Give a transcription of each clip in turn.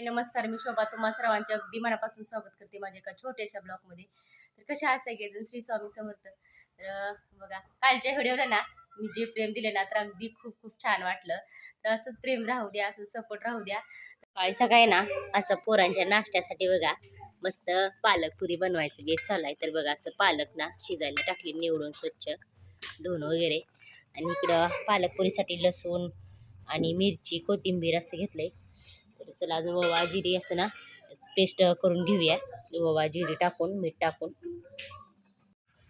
नमस्कार. मी शोभा. तुम्हा सर्वांचे अगदी मनापासून स्वागत करते माझ्या एका छोट्याशा ब्लॉगमध्ये. तर कशा असते सगळेजण श्री स्वामी समर्थ. तर बघा कालच्या व्हिडिओला ना मी जे प्रेम दिले ना तर अगदी खूप खूप छान वाटलं. तर असंच प्रेम राहू द्या असं सपोर्ट राहू द्या. काळी सकाळी ना असं पोरांच्या नाश्त्यासाठी बघा मस्त पालक पुरी बनवायचं बेस चालाय आहे तर बघा असं पालक ना शिजायला टाकली निवडून स्वच्छ धुवून वगैरे. आणि इकडं पालक पुरीसाठी लसूण आणि मिरची कोथिंबीर असं घेतलंय. तर चला अजून ओवा जिरी असं ना पेस्ट करून घेऊया. ओवा जिरी टाकून मीठ टाकून.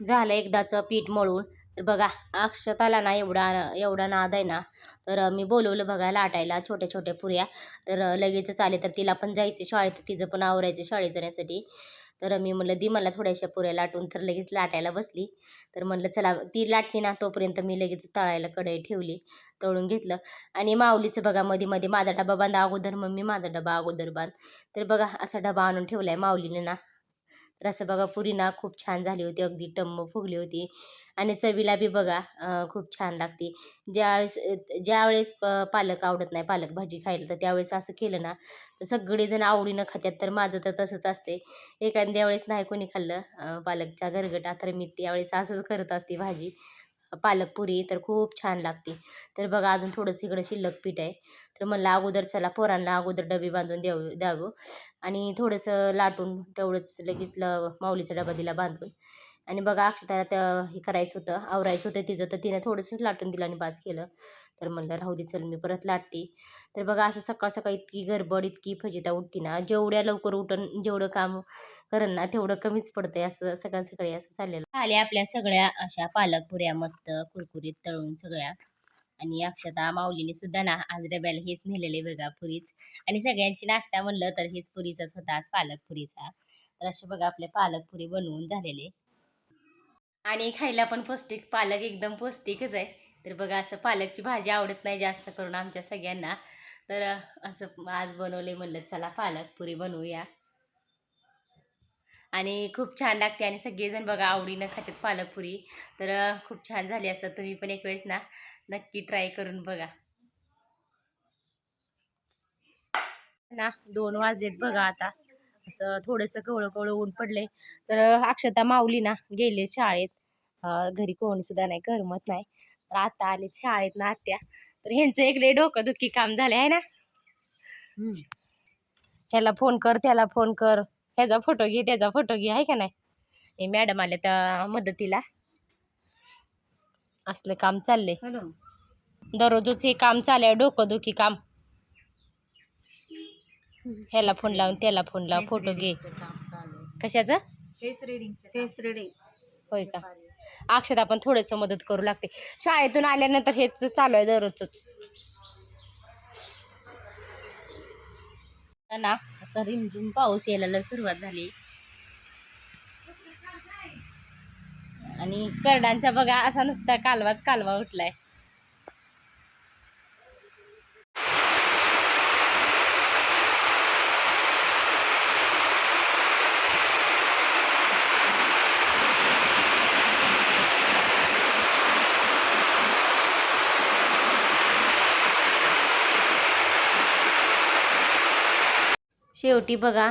झालं एकदाचं पीठ मळून. तर बघा अक्षताला ना एवढा एवढा नाद आहे ना तर मी बोलवलं बघा लाटायला छोट्या छोट्या पुऱ्या. तर लगेचच आले तर तिला पण जायचं शाळेत तिचं पण आवरायचं शाळेत जाण्यासाठी. तर मी म्हणलं दी मला थोड्याशा पुऱ्या लाटून. तर लगेच लाटायला बसली. तर म्हणलं चला ती लाटते ना तोपर्यंत मी लगेच तळायला कढई ठेवली तळून घेतलं. आणि माऊलीचं बघा मध्ये मध्ये माझा डबा बांधा अगोदर मग मी माझा डबा अगोदर बांध. तर बघा असा डबा आणून ठेवला आहे माऊलीने ना. रस बघा पुरी ना खूप छान झाली होती अगदी टम्म फुगली होती. आणि चवीला बी बघा खूप छान लागते. ज्यावेळेस ज्यावेळेस प- पालक आवडत नाही पालक भाजी खायला तर त्यावेळेस असं केलं ना तर सगळेजण आवडीनं खात्यात. तर माझं तर तसंच असते. एखाद्या वेळेस नाही कोणी खाल्लं पालकच्या गरगटा तर मी त्यावेळेस असंच करत असते भाजी. पालकपुरी तर खूप छान लागते. तर बघा अजून थोडंसं इकडं शिल्लक पीठ आहे. तर म्हणलं अगोदर चला पोरांना अगोदर डबे बांधून द्यावं द्यावं. आणि थोडंसं लाटून तेवढंच लगेच ल माऊलीचा डबा दिला बांधून. आणि बघा अक्षताला तर हे करायचं होतं आवरायचं होतं तिचं तर तिने थोडंसंच लाटून दिलं आणि बाज केलं. तर म्हणलं राहू दे चल मी परत लाटते. तर बघा असं सकाळ सकाळ इतकी गडबड इतकी फजिता उठती ना जेवढ्या लवकर उठून जेवढं काम करण ना तेवढं कमीच पडतंय असं सकाळ सकाळी असं चाललेलं. आल्या आपल्या सगळ्या अशा पालक पुऱ्या मस्त कुरकुरीत तळून सगळ्या. आणि अक्षता माऊलीने सुद्धा ना आज डब्याला हेच नेलेले बघा पुरीच. आणि सगळ्यांची नाश्ता म्हणलं तर हेच पुरीचाच होता आज पालक पुरीचा तर असे बघा आपले पालक पुरी बनवून झालेले. आणि खायला पण पौष्टिक पालक एकदम पौष्टिकच आहे. तर बघा असं पालकची भाजी आवडत नाही जास्त करून आमच्या सगळ्यांना. तर असं आज बनवले म्हणलं चला पालक पुरी बनवूया. आणि खूप छान लागते आणि सगळेजण बघा आवडीनं खातात पालकपुरी तर खूप छान झाली असं. तुम्ही पण एक वेळेस ना नक्की ट्राय करून बघा. ना दोन वाजलेत बघा आता. असं थोडंसं कवळं कवळं ऊन पडले तर अक्षता माऊली ना गेले शाळेत. घरी कोणी सुद्धा नाही करमत नाही. तर आता आले शाळेत ना आत्या तर ह्यांचं इकडे डोकं दुखी काम झाले आहे ना? ह्याला फोन कर त्याला फोन कर. ह्याचा फोटो घे त्याचा फोटो घे आहे का नाही? हे मॅडम आले तर मदतीला. असलं काम चाललंय. हॅलो. दररोजच हे काम चाललंय डोकं दुखी काम. ह्याला फोन लावून त्याला फोन लाव फोटो घे. कशाचं? फेस रिडिंग फेस रिडिंग होय का? अक्षता पण थोडंसं मदत करू लागते. शाळेतून आल्यानंतर हेच चालू आहे दररोजच ना असं रिमझिम पाऊस यायला सुरुवात झाली. आणि करडांचा बघा असा नुसता कालवाच कालवा उठलाय. शेवटी बघा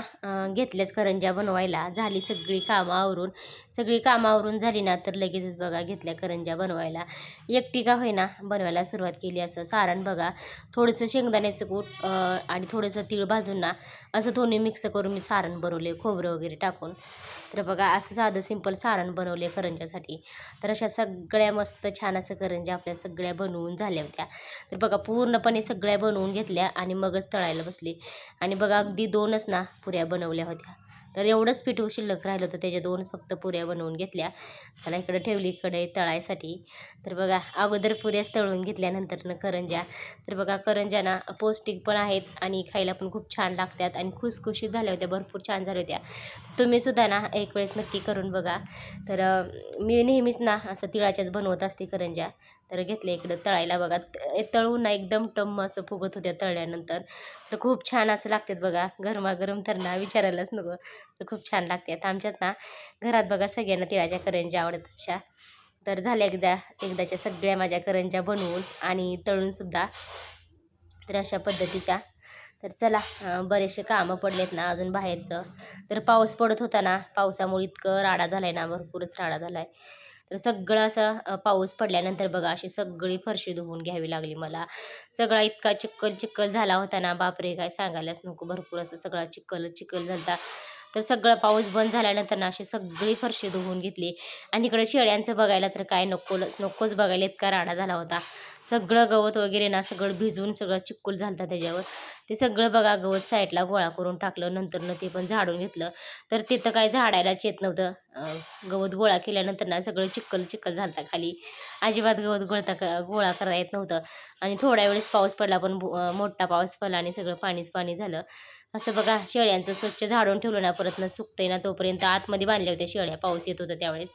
घेतल्याच करंज्या बनवायला. झाली सगळी कामं आवरून. सगळी कामावरून झाली ना तर लगेचच बघा घेतल्या करंज्या बनवायला. एकटी का होईना बनवायला सुरुवात केली असं. सारण बघा थोडंसं शेंगदाण्याचं कूट आणि थोडंसं तीळ भाजून ना असं दोन्ही मिक्स करून मी सारण बनवले खोबरं वगैरे टाकून. तर बघा असं साधं सिंपल सारण बनवले करंज्यासाठी. तर अशा सगळ्या मस्त छान असं करंज्या आपल्या सगळ्या बनवून झाल्या होत्या. तर बघा पूर्णपणे सगळ्या बनवून घेतल्या आणि मगच तळायला बसले. आणि बघा अगदी दोनच ना पुऱ्या बनवल्या होत्या. तर एवढंच पीठ शिल्लक राहिलं होतं. त्याच्या दोन फक्त पुऱ्या बनवून घेतल्या. त्याला इकडं ठेवली इकडे तळायसाठी. तर बघा अगोदर पुऱ्याच तळून घेतल्यानंतर करंज्या. तर बघा करंज्या ना पौष्टिक पण आहेत आणि खायला पण खूप छान लागतात आणि खुसखुशीत झाल्या होत्या भरपूर छान झाल्या होत्या. तुम्ही सुद्धा ना एक वेळेस नक्की करून बघा. तर मी नेहमीच ना असं तिळाच्याच बनवत असते करंज्या. तर घेतले इकडं तळायला बघा. तळून ना एकदम टम्म असं फुगत होत्या तळल्यानंतर. तर खूप छान असं लागतात बघा. गरमागरम तर ना विचारायलाच नको. तर खूप छान लागतात. आमच्यात ना घरात बघा सगळ्यांना तिळाच्या करंज्या आवडत अशा. तर झाल्या एकदा एकदाच्या सगळ्या माझ्या करंज्या बनवून आणि तळूनसुद्धा तर अशा पद्धतीच्या. तर चला बरेचसे कामं पडलेत ना अजून बाहेरचं. तर पाऊस पडत होता ना. पावसामुळे इतकं राडा झाला आहे ना. भरपूरच राडा झाला आहे तर सगळं असा पाऊस पडल्यानंतर बघा अशी सगळी फरशी धुवून घ्यावी लागली मला. सगळा इतका चिक्कल चिक्कल झाला होता ना बापरे! काय सांगायलाच नको. भरपूर असं सगळा चिक्कल चिक्कल झाला तर सगळं पाऊस बंद झाल्यानंतर ना अशी सगळी फरशी धुवून घेतली. आणि इकडं शेळ्यांचं बघायला तर काय नकोच नकोच बघायला इतका राडा झाला होता. सगळं गवत वगैरे ना सगळं भिजून सगळं चिक्कूल झालं होतं त्याच्यावर. ते सगळं बघा गवत साईडला गोळा करून टाकलं नंतरनं ते पण झाडून घेतलं. तर तिथं काय झाडायलाच येत नव्हतं. गवत गोळा केल्यानंतर ना सगळं चिक्कल चिक्कल झालं खाली. अजिबात गवत गोळता क गोळा करता येत नव्हतं. आणि थोड्या वेळेस पाऊस पडला पण मोठा पाऊस पडला आणि सगळं पाणीच पाणी झालं. असं बघा शेळ्यांचं स्वच्छ झाडून ठेवलं ना परत सुकतं सुकतंय ना तोपर्यंत आतमध्ये बांधल्या होत्या शेळ्या पाऊस येत होता त्यावेळेस.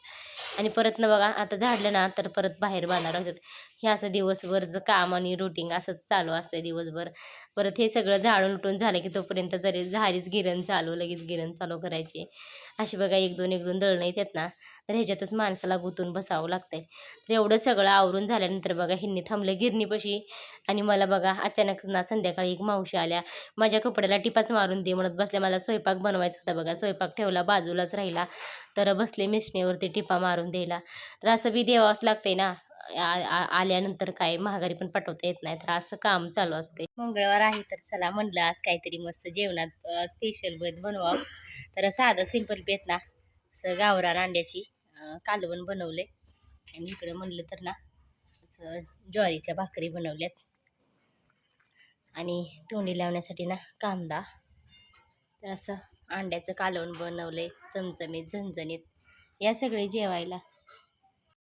आणि परत ना बघा आता झाडलं ना तर परत बाहेर बांधणार होतात हे असं दिवसभरचं काम आणि रुटीन असंच चालू असतं दिवसभर. परत हे सगळं झाडून उठून झालं की तोपर्यंत जरी झालीच गिरण चालू लगेच गिरण चालू करायची. अशी बघा एक दोन एक दोन दळणं येतात ना तर ह्याच्यातच माणसाला गुंतून बसावं लागतंय. तर एवढं सगळं आवरून झाल्यानंतर बघा ह्यांनी थांबलं गिरणीपाशी. आणि मला बघा अचानक ना संध्याकाळी एक मावशी आल्या. माझ्या कपड्याला टिपाच मारून दे म्हणत बसल्या. मला स्वयंपाक बनवायचा होता बघा. स्वयंपाक ठेवला बाजूलाच राहिला. तर बसले मिशनीवरती टिपा मारून द्यायला. तर असं बी द्यावंच लागतंय ना. आ- आल्यानंतर काय महागारी पण पाठवता येत नाही. तर असं काम चालू असते मंगळवार आहे तर चला म्हणलं आज काहीतरी मस्त जेवणात स्पेशल बद बनवावं. तर साधं सिंपल बेत ना. असं गावरान अंड्याची. कालवण बनवले आणि इकडं म्हणलं तर ना असं ज्वारीच्या भाकरी बनवल्यात. आणि तोंडी लावण्यासाठी ना कांदा. तर असं अंड्याचं कालवण बनवले चमचमीत झणझणीत. या सगळे जेवायला